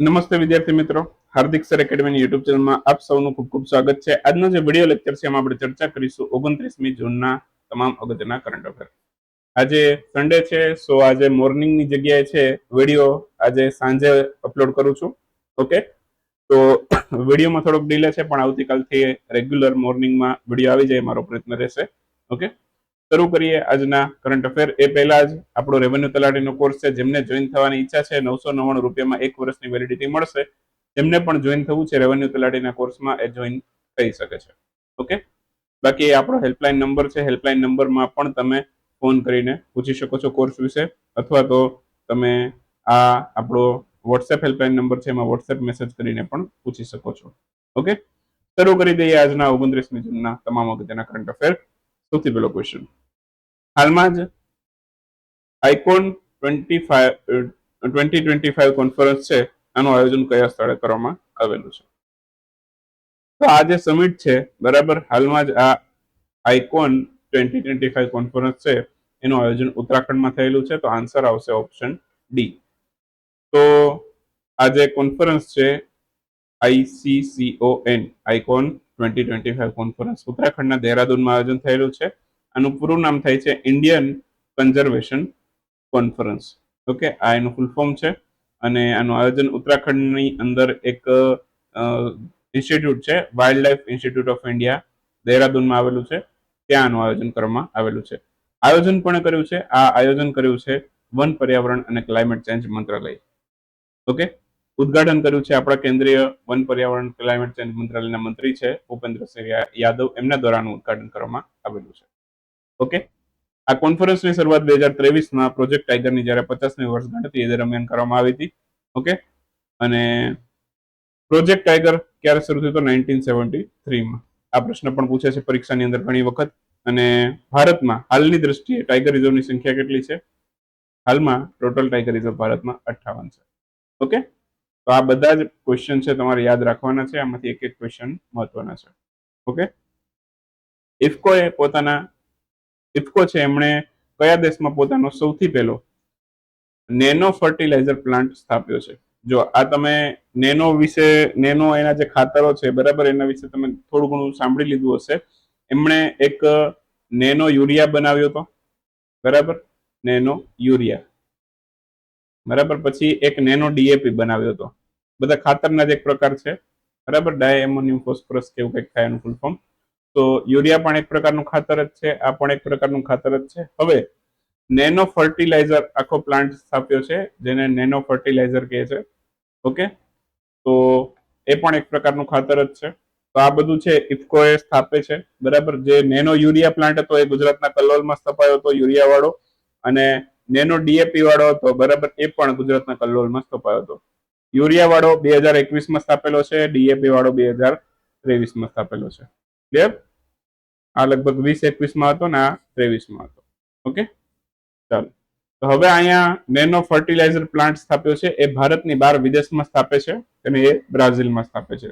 નમસ્તે વિદ્યાર્થી મિત્રો, હાર્દિક સર એકેડમીની યુટ્યુબ ચેનલમાં આપ સૌનું ખૂબ ખૂબ સ્વાગત છે. આજનો જે વીડિયો લેક્ચર છે, એમાં આપણે ચર્ચા કરીશું ઓગણત્રીસમી જૂનના તમામ અગત્યના કરંટ અફેર આજે સન્ડે છે સો આજે મોર્નિંગની જગ્યાએ છે, વીડિયો આજે સાંજે અપલોડ કરું છું. ઓકે તો વિડીયોમાં થોડોક ડીલે છે, પણ આવતીકાલથી રેગ્યુલર મોર્નિંગમાં વીડિયો આવી જાય, મારો પ્રયત્ન રહેશે. ઓકે શરૂ કરીએ આજના કરંટ અફેર એ પહેલા જ આપણો રેવન્યુ તલાટીનો કોર્સ છે, જેમને જોઈન થવાની ઈચ્છા છે, નવસો નવ્વાણું રૂપિયામાં એક વર્ષની વેલિડિટી મળશે. જેમને પણ જોઈન થવું છે રેવન્યુ તલાટીના કોર્સમાં એ જોઈન થઈ શકે છે. ઓકે બાકી આપણો હેલ્પલાઇન નંબર છે. હેલ્પલાઇન નંબરમાં પણ તમે ફોન કરીને પૂછી શકો છો કોર્સ વિશે. અથવા તો તમે આ આપણો વોટ્સએપ હેલ્પલાઇન નંબર છે, એમાં વોટ્સએપ મેસેજ કરીને પણ પૂછી શકો છો. ઓકે શરૂ કરી દઈએ આજના ઓગણત્રીસમી જૂનના તમામ અગત્યના કરંટ અફેર સૌથી પહેલો ક્વેશ્ચન હાલમાં જ icon twenty five twenty twenty five conference છે. આનું આયોજન કયા સ્થળે કરવામાં આવેલું છે? તો આ જે સમિટ છે, બરાબર, હાલમાં જ આ icon twenty twenty five conference છે. એનું આયોજન ઉત્તરાખંડમાં થયેલું છે. તો આન્સર આવશે ઓપ્શન ડી તો આ જે કોન્ફરન્સ છે I C C O N icon twenty twenty five conference ઉત્તરાખંડના દહેરાદૂનમાં આયોજન થયેલું છે. આનું પૂરું નામ થાય છે ઇન્ડિયન કન્ઝર્વેશન કોન્ફરન્સ ઓકે આ એનું ફૂલ ફોર્મ છે. અને આનું આયોજન ઉત્તરાખંડની અંદર એક ઇન્સ્ટિટ્યૂટ છે wildlife institute of India દહેરાદૂનમાં આવેલું છે. ત્યાં આનું આયોજન કરવામાં આવેલું છે. આયોજન પણ કર્યું છે? આ આયોજન કર્યું છે વન પર્યાવરણ અને ક્લાઇમેટ ચેન્જ મંત્રાલય. ઓકે ઉદઘાટન કર્યું છે આપણા કેન્દ્રીય વન પર્યાવરણ ક્લાઇમેટ ચેન્જ મંત્રાલયના મંત્રી છે ભૂપેન્દ્રસિંહ યાદવ. એમના દ્વારા ઉદઘાટન કરવામાં આવેલું છે. ઓકે? આ કોન્ફરન્સની શરૂઆત બે હજાર ત્રેવીસમાં પ્રોજેક્ટ ટાઈગરની જ્યારે પચાસમી વર્ષગાંઠ હતી, એ દરમિયાન કરવામાં આવી હતી. ઓકે? અને પ્રોજેક્ટ ટાઈગર ક્યારે શરૂ થયું તો નાઇન્ટીન સેવન્ટી થ્રીમાં આ પ્રશ્ન પણ પૂછે છે પરીક્ષાની અંદર ઘણી વખત. અને ભારતમાં હાલની દ્રષ્ટિએ ટાઈગર રિઝર્વની સંખ્યા કેટલી છે? હાલમાં ટોટલ ટાઈગર રિઝર્વ ભારતમાં અઠ્ઠાવન છે. ઓકે? તો આ બધા જ ક્વેશ્ચન છે તમારે યાદ રાખવાના છે. આમાંથી એક એક ક્વેશ્ચન મહત્વના છે. ઓકે ઇફકોએ પોતાના ઇફકો છે એમણે કયા દેશમાં પોતાનો સૌથી પહેલો નેનો ફર્ટિલાઇઝર પ્લાન્ટ સ્થાપ્યો છે? જો આ તમે નેનો વિશે, નેનો એના જે ખાતરો છે, બરાબર, એના વિશે તમે થોડું ઘણું સાંભળી લીધું હશે. એમણે એક નેનો યુરિયા બનાવ્યો હતો. બરાબર? Nano urea. બરાબર? પછી એક નેનો ડીએપી બનાવ્યો હતો. બધા ખાતરના જ એક પ્રકાર છે. બરાબર? ડાયમોનિયમ, ફોસ્ફરસ કેવું કંઈક થાય એનું ફૂલ ફોર્મ તો યુરિયા પણ એક પ્રકારનું ખાતર જ છે, આ પણ એક પ્રકારનું ખાતર જ છે. હવે, નેનો ફર્ટિલાઇઝર આખો પ્લાન્ટ સ્થાપ્યો છે, જેને નેનો ફર્ટિલાઇઝર કહે છે. ઓકે? તો એ પણ એક પ્રકારનું ખાતર જ છે. તો આ બધું છે, ઇફકો એ સ્થાપે છે. બરાબર? જે નેનો યુરિયા પ્લાન્ટ હતો, એ ગુજરાતના કલોલમાં સ્થપાયો હતો, યુરિયા વાળો. અને નેનો ડીએપી વાળો હતો, બરાબર, એ પણ ગુજરાતના કલ્લોલમાં સ્થપાયો હતો. યુરિયા વાળો બે હજાર એકવીસમાં સ્થાપેલો છે ડીએપી વાળો બે હજાર ત્રેવીસમાં સ્થાપેલો છે. ક્લિયર આ લગભગ વીસ એકવીસમાં હતો ને આ ત્રેવીસમાં હતો. ઓકે ચાલો. તો હવે અહીંયા નેનો ફર્ટિલાઇઝર પ્લાન્ટ સ્થાપ્યો છે, એ ભારતની બહાર વિદેશમાં સ્થાપે છે અને એ બ્રાઝિલમાં સ્થાપે છે.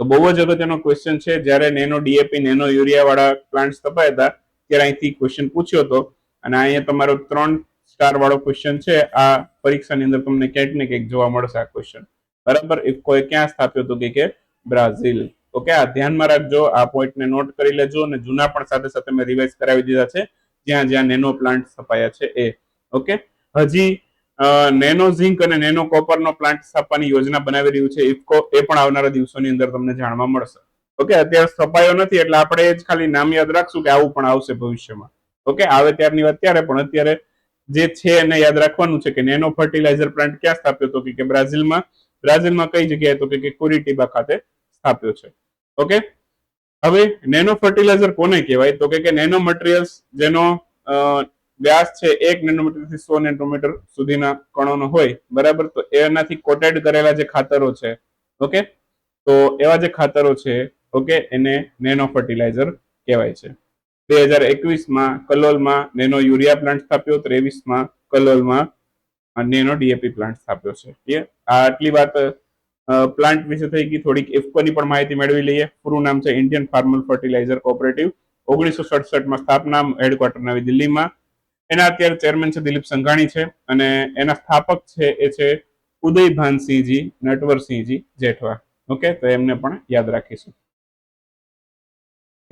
તો બહુ જ અગત્યનો ક્વેશ્ચન છે, જ્યારે નેનો ડીએપી નેનો યુરિયા વાળા પ્લાન્ટ સ્થપાયા હતા, ત્યારે અહીંથી ક્વેશ્ચન પૂછ્યો હતો અને અહીંયા તમારો ત્રણ સ્ટાર વાળો ક્વેશ્ચન છે. આ પરીક્ષાની અંદર તમને ક્યાંક ને ક્યાંક જોવા મળશે આ ક્વેશ્ચન બરાબર? ઇફકોએ ક્યાં સ્થાપ્યો હતો કે બ્રાઝિલ. ઓકે? આ ધ્યાનમાં રાખજો. આ પોઈન્ટને નોટ કરી લેજો અને જૂના પણ સાથે સાથે મેં રિવાઇઝ કરાવી દીધા છે. જ્યાં જ્યાં નેનો પ્લાન્ટ સ્થપાયા છે એ. ઓકે? હજી નેનો ઝિંક અને નેનો કોપરનો પ્લાન્ટ સ્થાપવાની યોજના બનાવી રહ્યું છે. ઇફકો, એ પણ આવનારા દિવસોની અંદર તમને જાણવા મળશે. ઓકે? અત્યારે સ્થપાયો નથી એટલે આપણે જ ખાલી નામ યાદ રાખશું કે આવું પણ આવશે ભવિષ્યમાં. ઓકે આવે ત્યારની વાત ત્યારે, પણ અત્યારે જે છે એને યાદ રાખવાનું છે કે નેનો ફર્ટિલાઇઝર પ્લાન્ટ ક્યાં સ્થાપ્યો હતો? કે બ્રાઝિલમાં? બ્રાઝિલમાં કઈ જગ્યાએ તો કે કુરીટીબા ખાતે સ્થાપ્યો છે. ઓકે હવે નેનો ફર્ટિલાઇઝર કોને કહેવાય? તો કે નેનો મટીરિયલ્સ જેનો વ્યાસ છે એક નેનોમીટરથી સો નેનોમીટર સુધીના કણોનો હોય, બરાબર? તો એનાથી કોટેડ કરેલા જે ખાતરો છે ઓકે તો એવા જે ખાતરો છે ઓકે એને નેનો ફર્ટિલાઇઝર કહેવાય છે. બે હજાર એકવીસમાં કલોલમાં નેનો યુરિયા પ્લાન્ટ સ્થાપ્યો, ત્રેવીસમાં કલોલમાં નેનો ડીએપી પ્લાન્ટ સ્થાપ્યો છે. આ આટલી વાત પ્લાન્ટ વિશે થઈ ગઈ. થોડીક ઇફકોની પણ માહિતી મેળવી લઈએ. પૂરું નામ છે ઇન્ડિયન ફાર્મલ ફર્ટિલાઇઝર કોઓપરેટિવ ઓગણીસો સડસઠમાં સ્થાપના હેડક્વાર્ટર નવી દિલ્હીમાં. એના અત્યારે ચેરમેન છે દિલીપ સંઘાણી છે અને એના સ્થાપક છે એ છે ઉદયભાનસિંહજી, નટવરસિંહજી જેઠવા. ઓકે તો એમને પણ યાદ રાખીશું.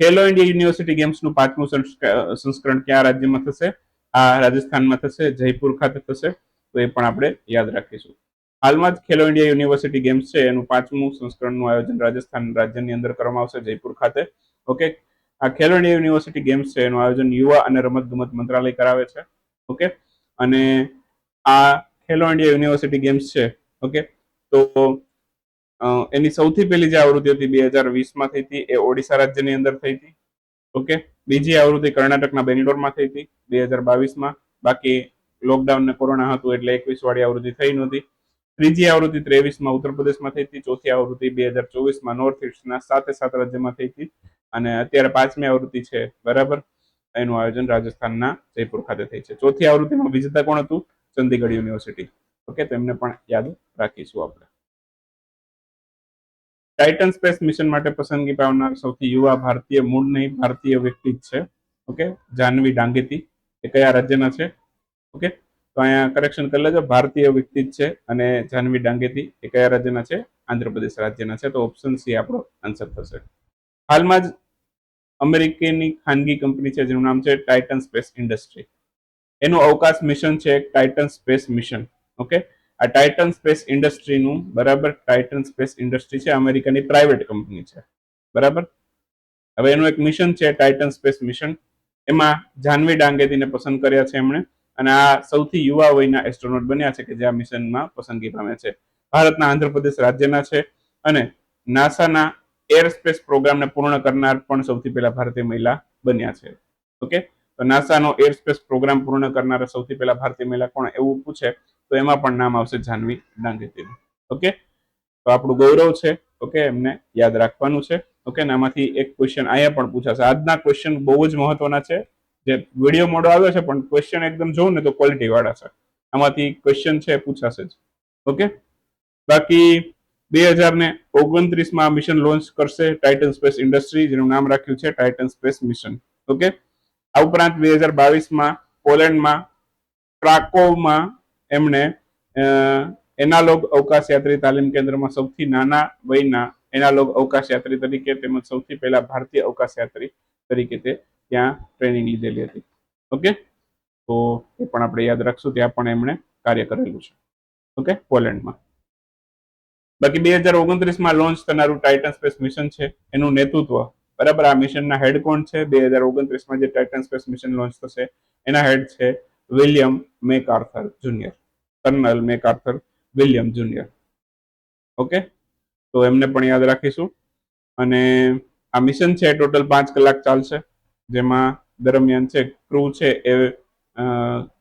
ખેલો ઇન્ડિયા યુનિવર્સિટી ગેમ્સનું પાંચમું સંસ્ક- સંસ્કરણ કયા રાજ્યમાં થશે? આ રાજસ્થાનમાં થશે, જયપુર ખાતે થશે. તો એ પણ આપણે યાદ રાખીશું. હાલમાં જ ખેલો ઇન્ડિયા યુનિવર્સિટી ગેમ્સ છે, એનું પાંચમું સંસ્કરણનું આયોજન રાજસ્થાન રાજ્યની અંદર કરવામાં આવશે, જયપુર ખાતે. ઓકે? આ ખેલો ઇન્ડિયા યુનિવર્સિટી ગેમ્સ છે, એનું આયોજન યુવા અને રમત ગમત મંત્રાલય કરાવે છે. ઓકે? અને આ ખેલો ઇન્ડિયા યુનિવર્સિટી ગેમ્સ છે, ઓકે? તો એની સૌથી પહેલી જે આવૃત્તિ હતી બે હજાર વીસમાં થઈ હતી, એ ઓડિશા રાજ્યની અંદર થઈ હતી. ઓકે? બીજી આવૃત્તિ કર્ણાટકના બેંગ્લોરમાં થઈ હતી, બે હજાર બાવીસમાં. બાકી લોકડાઉન ને કોરોના હતું એટલે એકવીસ વાળી આવૃત્તિ થઈ નહોતી. ત્રીજી આવૃત્તિ ત્રેવીસમાં ઉત્તર પ્રદેશમાં થઈ હતી, ચોથી આવૃત્તિ બે હજાર ચોવીસમાં નોર્થ ઇસ્ટના સાતે સાત રાજ્યમાં થઈ હતી. અને અત્યારે પાંચમી આવૃત્તિ છે, બરાબર? એનું આયોજન રાજસ્થાનના જયપુર ખાતે થઈ છે. ચોથી આવૃત્તિમાં વિજેતા કોણ હતું? Chandigarh university okay? તો એમને પણ યાદ રાખીશું આપણે. ટાઇટન સ્પેસ મિશન માટે પસંદગી પામનાર સૌથી યુવા ભારતીય, મૂળ નહીં, ભારતીય વ્યક્તિ જ છે. ઓકે જાનવી ડાંગેતી, એ કયા રાજ્યના છે? ઓકે તો અહીંયા કરેક્શન કરી લેજો. ભારતીય વ્યક્તિ જ છે અને જાનવી ડાંગેતી, એ કયા રાજ્યના છે? આંધ્રપ્રદેશ રાજ્યના છે. તો ઓપ્શન સી આપણો આન્સર થશે. હાલમાં જ અમેરિકનની ખાનગી કંપની છે, જેનું નામ છે ટાઇટન સ્પેસ ઇન્ડસ્ટ્રી એનું અવકાશ મિશન છે ટાઇટન સ્પેસ મિશન ઓકે આ ટાઇટન સ્પેસ ઇન્ડસ્ટ્રીનું બરાબર? ટાઇટન સ્પેસ ઇન્ડસ્ટ્રી છે, અમેરિકાની પ્રાઇવેટ કંપની છે. બરાબર? હવે એનું એક મિશન છે ટાઇટન સ્પેસ મિશન એમાં જાહ્નવી ડાંગેતીને પસંદ કર્યા છે એમણે. અને આ સૌથી યુવા વયના એસ્ટ્રોનોટ બન્યા છે કે જે આ મિશનમાં પસંદગી પામે છે. ભારતના આંધ્રપ્રદેશ રાજ્યના છે અને નાસાના એર સ્પેસ પ્રોગ્રામને પૂર્ણ કરનાર પણ સૌથી પહેલા ભારતીય મહિલા બન્યા છે. ઓકે તો નાસાનો એર સ્પેસ પ્રોગ્રામ પૂર્ણ કરનારા સૌથી પહેલા ભારતીય મહિલા કોણ એવું પૂછે, તો એમાં પણ નામ આવશે જાહ્નવી ડાંગેતીનું. ઓકે? તો આપણું ગૌરવ છે, ઓકે, એમને યાદ રાખવાનું છે. ઓકે, ને આમાંથી એક ક્વેશ્ચન અહીંયા પણ પૂછાશે. આજના ક્વેશ્ચન બહુ જ મહત્વના છે. જે વીડિયો મોડો આવ્યો છે, પણ ક્વેશ્ચન એકદમ જોઉં ને તો ક્વોલિટી વાળા છે. આમાંથી ક્વેશ્ચન છે, પૂછાશે જ. ઓકે? બાકી બે હજાર ને ઓગણત્રીસમાં મિશન લોન્ચ કરશે ટાઇટન સ્પેસ ઇન્ડસ્ટ્રી જેનું નામ રાખ્યું છે ટાઇટન સ્પેસ મિશન ઓકે? આ ઉપરાંત બે હજાર બાવીસમાં પોલેન્ડમાં ક્રાકોવમાં એમણે એનાલોગ અવકાશયાત્રી તાલીમ કેન્દ્રમાં સૌથી નાના વયના એનાલોગ અવકાશયાત્રી તરીકે તેમજ સૌથી પહેલા ભારતીય અવકાશયાત્રી તરીકે તે ત્યાં ટ્રેનિંગ લીધેલી હતી. ઓકે? તો એ પણ આપણે યાદ રાખશું, ત્યાં પણ એમણે કાર્ય કરેલું છે. ઓકે? પોલેન્ડમાં. બાકી બે હજાર ઓગણત્રીસમાં લોન્ચ થનારું ટાઇટન સ્પેસ મિશન છે, એનું નેતૃત્વ બરાબર, આ મિશનના હેડ કોણ છે? બે હજાર ઓગણત્રીસમાં જે ટાઇટન સ્પેસ મિશન લોન્ચ થશે, એના હેડ છે William McArthur junior colonel McArthur William junior okay તો એમને પણ યાદ રાખીશું. અને આ મિશન છે ટોટલ પાંચ કલાક ચાલશે. જેમાં દરમિયાન છે ક્રૂ છે એ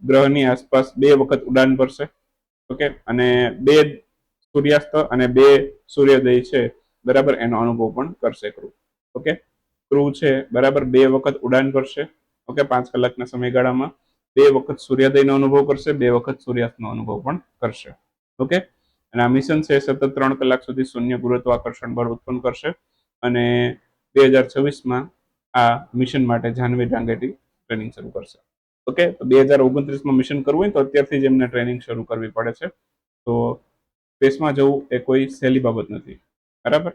ગ્રહની આસપાસ બે વખત ઉડાન ભરશે. ઓકે અને બે સૂર્યાસ્ત અને બે સૂર્યોદય છે, બરાબર, એનો અનુભવ પણ કરશે ક્રૂ ઓકે ક્રૂ છે, બરાબર, બે વખત ઉડાન કરશે, ઓકે, પાંચ કલાકના સમયગાળામાં. બે વખત સૂર્યોદયનો અનુભવ કરશે, બે વખત સૂર્યાસ્તનો અનુભવ પણ કરશે, ઓકે? અને આ મિશન છે, સતત ત્રણ કલાક સુધી શૂન્ય ગુરુત્વાકર્ષણ બળ ઉત્પન્ન કરશે અને બે હજાર છવ્વીસમાં આ મિશન માટે જાહ્નવી ડાંગેટી ટ્રેનિંગ શરૂ કરશે, ઓકે? તો બે હજાર ઓગણત્રીસમાં મિશન કરવું હોય તો અત્યારથી જ એમને ટ્રેનિંગ શરૂ કરવી પડે છે. તો સ્પેસમાં જવું એ કોઈ સહેલી બાબત નથી, બરાબર?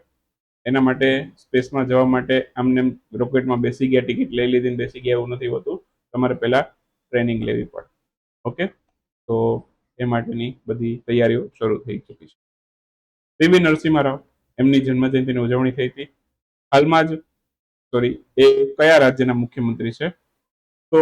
એના માટે સ્પેસમાં જવા માટે આમને રોકેટમાં બેસી ગયા, ટિકિટ લઈ લીધી ને બેસી ગયા એવું નથી હોતું. તમારે પહેલા ટ્રેનિંગ લેવી પડે. ઓકે? તો એ માટેની બધી તૈયારીઓ શરૂ થઈ ચૂકી છે. પીવી નરસિંહ રાવ એમની જન્મજયંતિની ઉજવણી થઈ હતી. હાલમાં જ સોરી એ કયા રાજ્યના મુખ્યમંત્રી છે? તો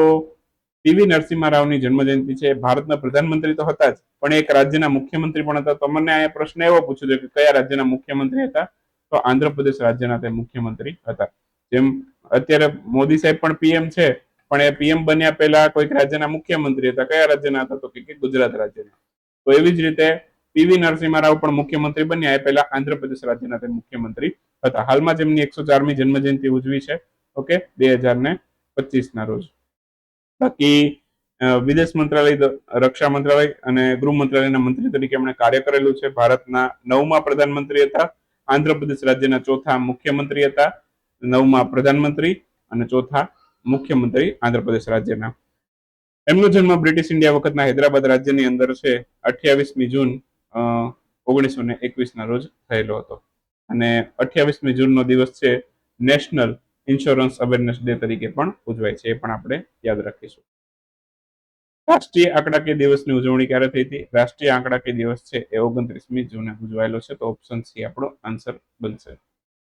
પીવી નરસિંહ રાવની જન્મજયંતિ છે. ભારતના પ્રધાનમંત્રી તો હતા જ, પણ એક રાજ્યના મુખ્યમંત્રી પણ હતા. તો મને આ પ્રશ્ન એવો પૂછ્યો છે કે કયા રાજ્યના મુખ્યમંત્રી હતા? તો આંધ્રપ્રદેશ રાજ્યના તે મુખ્યમંત્રી હતા. જેમ અત્યારે મોદી સાહેબ પણ પીએમ છે, પણ એ પીએમ બન્યા પહેલા કોઈક રાજ્યના મુખ્યમંત્રી હતા. કયા રાજ્યના હતા તો કે ગુજરાત રાજ્યના. તો એવી જ રીતે પીવી નરસિંહ રાવ પણ મુખ્યમંત્રી બન્યા, એ પહેલા આંધ્રપ્રદેશ રાજ્યના તે મુખ્યમંત્રી હતા. હાલમાં જેમની એકસો ચારમી જન્મજયંતિ ઉજવી છે, ઓકે, બે હજાર ને પચીસ ના રોજ. બાકી વિદેશ મંત્રાલય રક્ષા મંત્રાલય અને ગૃહ મંત્રાલયના મંત્રી તરીકે એમણે કાર્ય કરેલું છે. ભારતના નવમા પ્રધાનમંત્રી હતા. આંધ્રપ્રદેશ રાજ્યના ચોથા મુખ્યમંત્રી હતા, નવમા પ્રધાનમંત્રી અને ચોથા મુખ્યમંત્રી આંધ્રપ્રદેશ રાજ્યના. એમનો જન્મ બ્રિટિશ ઇન્ડિયા વખતના હૈદરાબાદ રાજ્યની અંદર છે, અઠ્યાવીસમી જૂન ઓગણીસો ને એકવીસના રોજ થયેલો હતો. અને અઠ્યાવીસમી જૂનનો દિવસ છે, નેશનલ ઇન્સ્યોરન્સ અવેરનેસ ડે તરીકે પણ ઉજવાય છે, એ પણ આપણે યાદ રાખીશું. રાષ્ટ્રીય આંકડાકીય દિવસની ઉજવણી ક્યારે થઈ હતી? રાષ્ટ્રીય આંકડાકીય દિવસ છે એ ઓગણત્રીસમી જૂને ઉજવાયેલો છે, તો ઓપ્શન સી આપણો આન્સર બનશે.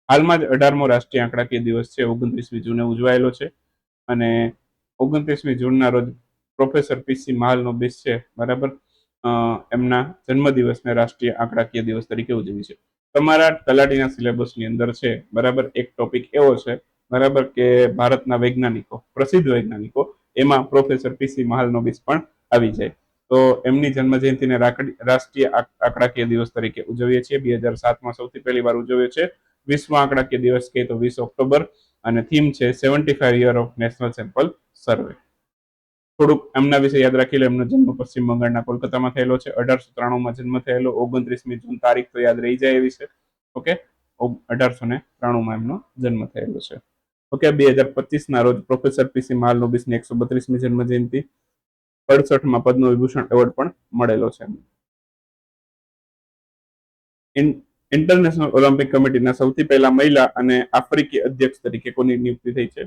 હાલમાં જ અઢારમો રાષ્ટ્રીય આંકડાકીય દિવસ છે ઓગણત્રીસમી જૂને ઉજવાયેલો છે અને ઓગણત્રીસમી જૂનના રોજ પ્રોફેસર પીસી મહાલનો બીસ છે, બરાબર? એમના જન્મદિવસને રાષ્ટ્રીય આંકડાકીય દિવસ તરીકે ઉજવી છે. તમારા તલાટીના સિલેબસની અંદર છે, બરાબર? એક ટોપિક એવો છે, બરાબર? કે ભારતના વૈજ્ઞાનિકો, પ્રસિદ્ધ વૈજ્ઞાનિકો એમાં પ્રોફેસર પીસી મહાલનો બીસ પણ આવી જાય. તો એમની જન્મ જયંતિને રાષ્ટ્રીય આંકડાકીય દિવસ તરીકે ઉજવીએ છીએ. બે હજાર સાતમાં સૌથી પહેલી વાર ઉજવ્યો છે. વિશ્વ આંકડાકીય દિવસ કહે તો વીસ ઓક્ટોબર. અને થીમ છે seventy five year of national sample survey. થોડુંક એમના વિશે યાદ રાખી લો. એમનો જન્મ પશ્ચિમ બંગાળના કોલકાતામાં થયેલો છે. અઢારસો ત્રાણુંમાં જન્મ થયેલો. ઓગણત્રીસમી જૂન તારીખ તો યાદ રહી જાય એવી છે. ઓકે? અઢારસો ને ત્રાણુંમાં એમનો જન્મ થયેલો છે. ઓકે, બે હજાર પચીસના રોજ પ્રોફેસર પીસી માલનોબિસની એકસો બત્રીસમી જન્મ અડસઠમાં પદ્મ વિભૂષણ એવોર્ડ પણ મળેલો છે. ઇન્ટરનેશનલ ઓલિમ્પિક કમિટીના સૌથી પહેલા મહિલા અને આફ્રિકી અધ્યક્ષ તરીકે કોની નિયુક્તિ થઈ છે?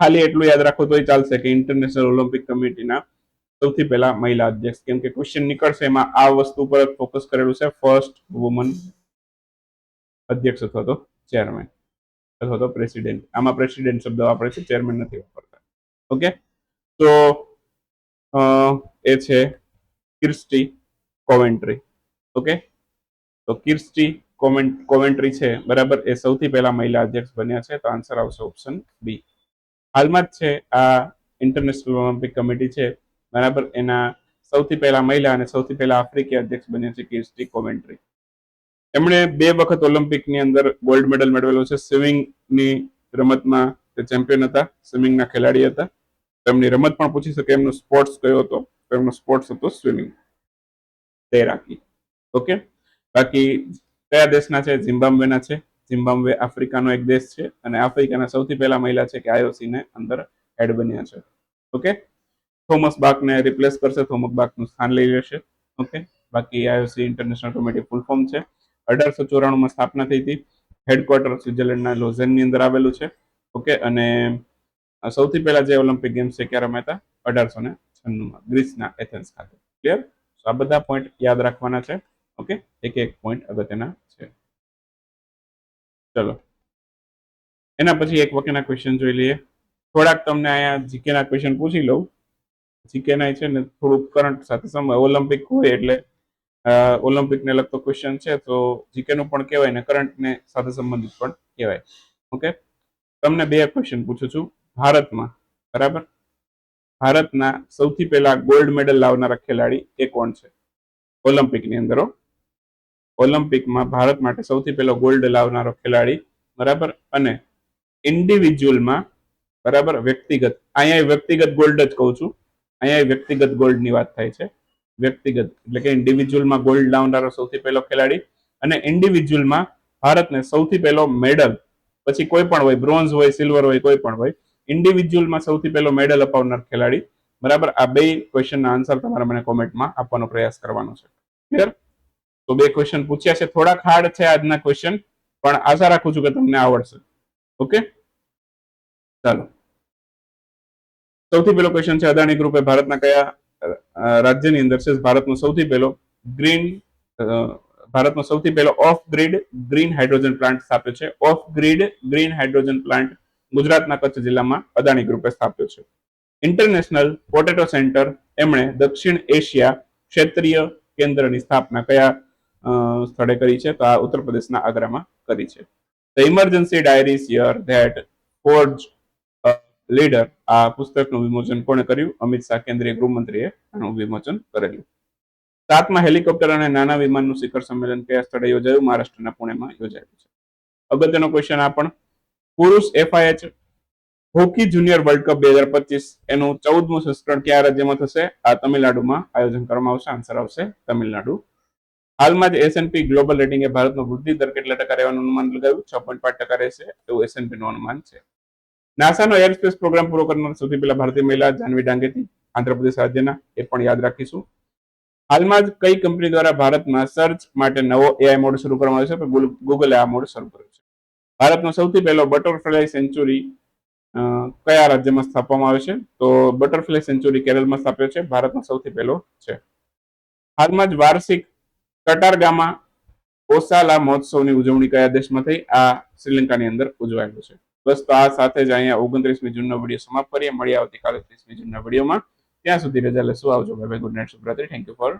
ખાલી એટલું યાદ રાખો તોય ચાલશે કે ઇન્ટરનેશનલ ઓલિમ્પિક કમિટીના સૌથી પહેલા મહિલા અધ્યક્ષ. કેમ કે ક્વેશ્ચન નીકળશે એમાં આ વસ્તુ પર ફોકસ કરેલું છે. ફર્સ્ટ વુમન અધ્યક્ષ અથવા તો ચેરમેન અથવા તો પ્રેસિડેન્ટ આમાં પ્રેસિડેન્ટ શબ્દ વાપરે છે ચેરમેન નથી વાપરતા. ઓકે તો એ છે કિર્સ્ટી કોમેન્ટ્રી ઓકે તો કિર્સ્ટી કોમેન્ટ કોમેન્ટ્રી છે, બરાબર? એ સૌથી પહેલા મહિલા અધ્યક્ષ બન્યા છે, તો આન્સર આવશે ઓપ્શન બી હાલમાં જ છે, આ ઇન્ટરનેશનલ ઓલિમ્પિક કમિટી છે, બરાબર? એના સૌથી પહેલા મહિલા અને સૌથી પહેલા આફ્રિકી અધ્યક્ષ બન્યા છે કિર્સ્ટી કોમેન્ટ્રી એમણે બે વખત ઓલિમ્પિકની અંદર ગોલ્ડ મેડલ મેળવેલો છે. સ્વિમિંગની રમતમાં તે ચેમ્પિયન હતા. સ્વિમિંગના ખેલાડી હતા. તેમની રમત પણ પૂછી શકે. એમનો સ્પોર્ટ્સ કયો હતો? એમનો સ્પોર્ટ્સ હતો સ્વિમિંગ તૈરાકી. ઓકે બાકી કયા દેશના છે? ઝિમ્બાબ્વેના છે. ઝિમ્બાબ્વે આફ્રિકાનો એક દેશ છે અને આફ્રિકાના સૌથી પહેલા મહિલા છે કે આઈઓસીને અંદર હેડ બન્યા છે. ઓકે થોમસ બાકને રિપ્લેસ કરશે. થોમસ બાકનું સ્થાન લઈ લેશે. ઓકે બાકી IOC international committee full form છે. અઢારસો ચોરાણુંમાં સ્થાપના થઈ હતી. હેડક્વાર્ટર સ્વિટ્ઝરલેન્ડના લોઝનની અંદર આવેલું છે. ઓકે અને સૌથી પહેલા જે ઓલિમ્પિક ગેમ્સ છે, ક્યારે રમાયા હતા? અઢારસો ને છન્નુંમાં, ગ્રીસના એથેન્સ ખાતે. ક્લિયર આ બધા પોઈન્ટ યાદ રાખવાના છે. ઓકે એક એક પોઈન્ટ અગત્યના છે. ચલો. એના પછી એક વખતના ક્વેશ્ચન જોઈ લઈએ. થોડાક તમને અહીંયા જીકેના ક્વેશ્ચન પૂછી લઉં. જીકેના છે ને થોડુંક કરંટ સાથે સમય ઓલિમ્પિક હોય એટલે ઓલિમ્પિકને લગતો ક્વેશ્ચન છે, તો જીકેનું પણ કહેવાય ને કરંટને સાથે સંબંધિત પણ કહેવાય. ઓકે તમને બે ક્વેશ્ચન પૂછું છું. ભારતમાં, બરાબર? ભારતના સૌથી પહેલા ગોલ્ડ મેડલ લાવનારા ખેલાડી એ કોણ છે? ઓલિમ્પિકની અંદર ઓલિમ્પિકમાં ભારત માટે સૌથી પહેલો ગોલ્ડ લાવનારો ખેલાડી, બરાબર? અને ઇન્ડિવિજ્યુઅલમાં બરાબર? વ્યક્તિગત, અહીંયા વ્યક્તિગત ગોલ્ડ જ કહું છું. અહીંયા વ્યક્તિગત ગોલ્ડની વાત થાય છે. વ્યક્તિગત, એટલે કે ઇન્ડિવિજ્યુઅલમાં ગોલ્ડ લાવનારો સૌથી પહેલો ખેલાડી અને ઇન્ડિવિજ્યુઅલમાં ભારતને સૌથી પહેલો મેડલ પછી કોઈ પણ હોય બ્રોન્ઝ હોય સિલ્વર હોય, કોઈ પણ હોય ઇન્ડિવિજ્યુઅલમાં સૌથી પહેલો મેડલ અપાવનાર ખેલાડી, બરાબર? આ બે ક્વેશ્ચનના આન્સર તમારે મને કોમેન્ટમાં આપવાનો પ્રયાસ કરવાનો છે. ક્લિયર તો બે ક્વેશ્ચન પૂછ્યા છે. થોડાક હાર્ડ છે આજના ક્વેશ્ચન પણ આશા રાખું છું કે તમને આવડશે. ઓકે ચાલો. સૌથી પહેલો ક્વેશ્ચન છે, અદાણી ગ્રુપે ભારતના કયા રાજ્યની અંદર છે, ભારતનો સૌથી પહેલો ગ્રીન ભારતનો સૌથી પહેલો off grid green hydrogen plant સ્થાપ્યો છે. Off grid green hydrogen plant ગુજરાતના કચ્છ જિલ્લામાં અદાણી ગ્રુપે સ્થાપ્યો છે. ઇન્ટરનેશનલ પોટેટો સેન્ટર એમણે દક્ષિણ એશિયા ક્ષેત્રીય કેન્દ્રની સ્થાપના કયા સ્થળે કરી છે? તો આ ઉત્તર પ્રદેશના આગ્રામાં કરી છે. The emergency diaries year that forge leader આ પુસ્તકનું વિમોચન કોણે કર્યું? અમિત શાહ કેન્દ્રીય ગૃહમંત્રીએ આનું વિમોચન કરેલું. સાતમા હેલિકોપ્ટર અને નાના વિમાનનું શિખર સંમેલન કયા સ્થળે યોજાયું? મહારાષ્ટ્રના પુણેમાં યોજાયું છે. અગત્યનો ક્વેશ્ચન આ પણ, પુરુષ FIH hockey junior world cup બે હજાર પચીસ એનું ચૌદમું સંસ્કરણ કયા રાજ્યમાં થશે? આ તમિલનાડુમાં આયોજન કરવામાં આવશે. આન્સર આવશે તમિલનાડુ. હાલમાં જ એસએનપી ગ્લોબલ રેટિંગે ભારતનો વૃદ્ધિ દર કેટલા ટકા રહેવાનું અનુમાન લગાવ્યું? છ પોઈન્ટ પાંચ ટકા રહેશે એવું એસએનપી નું અનુમાન છે. નાસાનો એરસ્પેસ પ્રોગ્રામ પૂરો કરનાર સૌથી પહેલા ભારતીય મહિલા જાનવી ડાંગેતી આંધ્રપ્રદેશ રાજ્યના એ પણ યાદ રાખીશું. હાલમાં જ કઈ કંપની દ્વારા ભારતમાં સર્ચ માટે નવો એઆઈ મોડ શરૂ કરવામાં આવ્યો છે? ગૂગલે આ મોડ શરૂ કર્યો છે. ભારતનો સૌથી પહેલો બટરફ્લાય સેન્ચુરી કયા રાજ્યમાં સ્થાપવામાં આવે છે? તો બટરફ્લાય સેન્ચુરી કેરળમાં સ્થાપ્યો છે. ભારતનો સૌથી પહેલો છે. હાલમાં જ વાર્ષિક કટારગામાં ઓસાલા મહોત્સવની ઉજવણી કયા દેશમાં થઈ? આ શ્રીલંકાની અંદર ઉજવાયેલું છે. બસ તો આ સાથે જ અહીંયા ઓગણત્રીસમી જૂનનો વીડિયો સમાપ્ત કરીએ. મળીએ આવતીકાલે ત્રીસમી જૂનના વિડીયોમાં. ત્યાં સુધી રજા લેશું. આવજો. Bye good night શુભરાત્રી. Thank you for